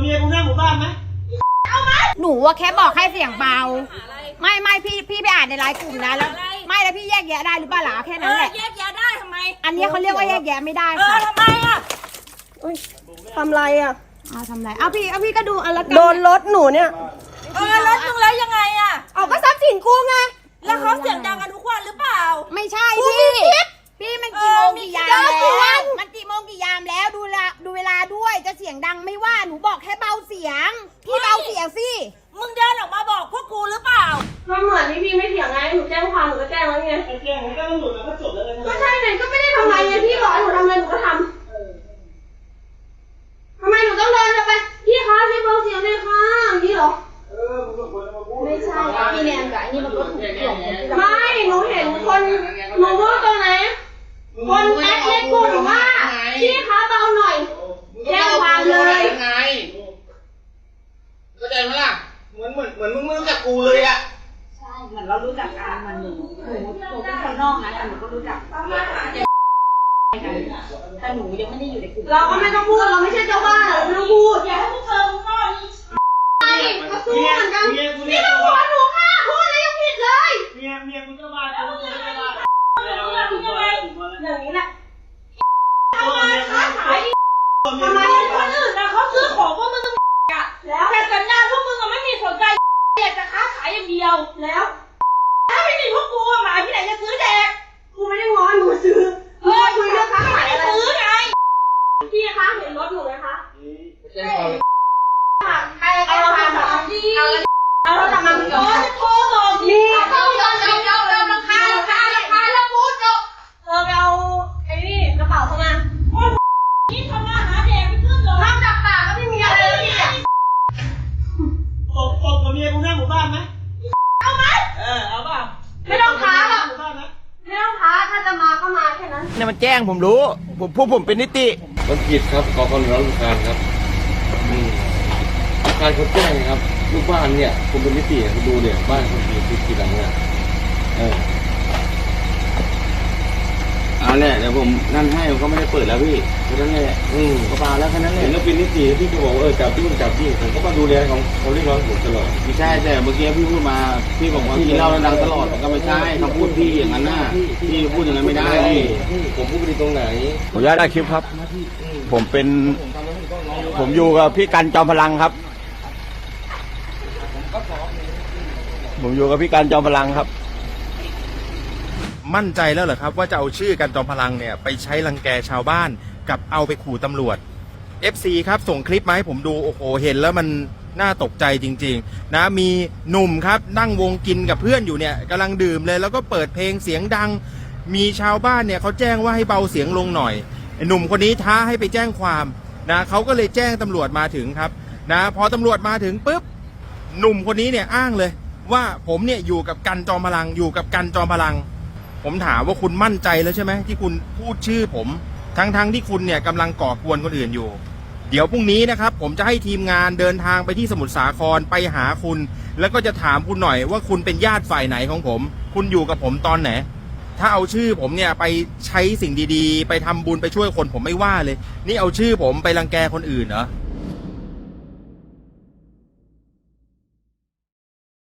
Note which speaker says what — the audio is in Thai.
Speaker 1: กับเมียกูหน้าหมู่บ้านไหม
Speaker 2: หนูว่าแค่บอกให้เสียงเบา ไม่ไม่พี่พี่ไปอ่านในไลน์กลุ่มนะแล้ว ไม่แล้วพี่แยกแยะได้หรือเปล่าล่ะแค่
Speaker 3: เอ
Speaker 2: นั้น
Speaker 3: อ
Speaker 2: แหละ
Speaker 3: แยกแยะได้ทำไม
Speaker 2: อันนี้เขาเรียกว่าแยกแยะไม่ได้
Speaker 3: เออ
Speaker 2: ค่ะ
Speaker 3: ทำไมอะ
Speaker 4: ทำไรอะ
Speaker 2: เอาทำไรเอาพี่เอาพี่ก็ดูเอาละกัน
Speaker 4: โดนรถหนูเนี่ย
Speaker 3: เออรถมึงแล้วยังไงอะ
Speaker 4: เอาก็ทรัพย์สินกูไง
Speaker 3: แล้วเขาเสียงดังกันทุกวันหรือเปล่า
Speaker 2: ไม่ใช่
Speaker 4: กู
Speaker 2: พี่
Speaker 4: มีคลิป
Speaker 2: พี่มันกี่โมง
Speaker 3: เออมี
Speaker 2: กี่ยาม
Speaker 4: เยอะกี่วั
Speaker 2: แล้ว
Speaker 4: น
Speaker 2: มันกี่โมงกี่ยามแล้วดู เวลาดูเวลาด้วยจะเสียงดังไม่ว่าหนูบอกแค่เบาเสียง พี่เบาเสียงสิ
Speaker 3: มึงเดินออกมาบอกพวกกูหรือเปล่า
Speaker 4: ก็เหมือนที่พี่ไม่เถียงไง หนูแจ้งความหนูก็แจ้งแล้วไง
Speaker 1: ไอ้แกล้งมันก็ต้องหลุดแล้วก็จบแล้วเลย
Speaker 4: ก็ใช่ไงก็ไม่ได้ทำอะไรไงพี่บอกให้หนูทำอะไรหนูก็ทำทำไมหนูต้องเดินไป พี่คะช่วยเบาเสียงหน่อยค่ะอย่างนี้เหรอ
Speaker 1: เออมึงก็ควรจะมาพูด
Speaker 4: ไม่ใช่พี่แนนกับอันนี้มันก็ถูกเกี่ยวไม่ หนูเห็นคน หนูพูดตรงไหน คนแอดเล็กกูหนูว่า พี่คะเบาหน่อย แจ้งความเลย
Speaker 5: ยังไงเข้าใจไหมล่ะ
Speaker 1: เหมือนเหมือนเหมือนมึงไม่รู้จั กกูเลยอะ
Speaker 6: เหมือนเรารู้จักกันมันหนูหนูหนูเป็นคนนอกนะแต่หนูก็รู้จักแต่หนูยังไม่ได้อยู่ในกลุ่ม
Speaker 4: เราก็ไม่ต้องพูดเราไม่ใช่เจ้าบ้านเราไม่ต้องพูด
Speaker 3: อย่าให้พวกเธอมึงนอกนี่
Speaker 4: ใช่ก็สู้เหมือนกัน
Speaker 1: เมียกู
Speaker 4: นี่
Speaker 1: เรียก
Speaker 4: มันหัวหนูค่ะพูดแล้วยังผิดเลย
Speaker 1: เมียเมียกูเจ้าบ้านกูเจ้าบ้าน
Speaker 3: มึงทำยังไงอย่างนี้แหละ
Speaker 1: ทำไมค้าขาย
Speaker 3: ทำไมคนอื่นนะเขาซื้อของพวกมึงอะแล้วแต่สัญญาณพวกมึง อย่างเดียว
Speaker 4: แล้ว
Speaker 3: ถ้าไม่มีพวกกูอะหมาที่ไหนจะซื้อแดก
Speaker 4: กูไม่ได้ง้อหนูซื้อ
Speaker 3: เออคุยเรื่องค้าขายจะซื้อไง
Speaker 4: พี่คะเห็นรถหนูไหมคะ
Speaker 5: แจ้งความ
Speaker 4: ใครเอาเราทำแบบนี้เอาเราทำแบบนี้
Speaker 3: โอ้จะโทรบอกดิ
Speaker 4: นี่ต้องยอมยอมยอมยอมราคาราคาราคาแล้วพูดจบเออไปเอาไอ้นี่กระเป๋าเข้ามา
Speaker 3: นี่ทำมาหาแดกไม่ขึ้นเลย
Speaker 4: นอกจากปากก็ไม่มีอะไรเลยเนี่ย
Speaker 1: ตบตบกับเมียกูหน้าหมู่บ้านไหม เนี่
Speaker 7: ยมันแจ้งผมรู้ ผมพวกผมเป็นนิติ
Speaker 5: มันผิดครับขอความรับลูการครับอืมการเขาแจ้งครับลูกบ้านเนี่ยคุณเป็นนิติคุณดูเนี่ยบ้านคุณมีที่กี่หลังเนี่ยเออ
Speaker 7: เอาแหละเดี๋ยวผมนั่นให้ผมก็ไม่ได้เปิดแล้วพี่ นั้นแหละ
Speaker 5: อืม
Speaker 7: ก็มาแล้วแค่นั้นแห
Speaker 5: เห็
Speaker 7: ละ
Speaker 5: นแล้วเป็นนิติพี่ก็บอกว่าเออจับที่นู่นจับที่ผมก็มาดูแลของเขาเรียกร้องผมตลอด
Speaker 7: ไม่ใช่แต่เมื่อกี้พี่พูดมาพี่บอกว่าพี่เล่าแล้วดังตลอดมันก็ไม่ใช่คำพูดพี่อย่างนั้นน่ะพี่พูดอย่างนั้นไม่ได้พี่
Speaker 5: ผมพูดไปตรงไหน
Speaker 7: ผมอนุญาตได้คลิปครับ ผมเป็น ผมอยู่กับพี่กันจอมพลังครับ ผมอยู่กับพี่กันจอมพลังครับ
Speaker 8: มั่นใจแล้วเหรอครับ ว่าจะเอาชื่อกันจอมพลังเนี่ย ไปใช้รังแกชาวบ้าน กับเอาไปขู่ตำรวจ FC ครับส่งคลิปมาให้ผมดูโอ้โหเห็นแล้วมันน่าตกใจจริง ๆ นะมีหนุ่มครับนั่งวงกินกับเพื่อนอยู่เนี่ยกำลังดื่มเลย แล้วก็เปิดเพลงเสียงดัง มีชาวบ้านเนี่ยเขาแจ้งว่าให้เบาเสียงลงหน่อยหนุ่มคนนี้ท้าให้ไปแจ้งความนะเขาก็เลยแจ้งตำรวจมาถึงครับนะพอตำรวจมาถึงปุ๊บหนุ่มคนนี้เนี่ยอ้างเลย ว่าผมเนี่ยอยู่กับกันจอมพลังอยู่กับกันจอมพลัง ผมถามว่าคุณมั่นใจแล้วใช่ไหมที่คุณพูดชื่อผม ทั้งๆทที่คุณเนี่ยกำลังก่อกวนคนอื่นอยู่ เดี๋ยวพรุ่งนี้นะครับ ผมจะให้ทีมงานเดินทางไปที่สมุทรสาครไปหาคุณ แล้วก็จะถามคุณหน่อยว่าคุณเป็นญาติฝ่ายไหนของผม คุณอยู่กับผมตอนไหน ถ้าเอาชื่อผมเนี่ยไปใช้สิ่งดีๆ ไปทำบุญไปช่วยคนผมไม่ว่าเลย นี่เอาชื่อผมไปรังแกคนอื่นเหรอ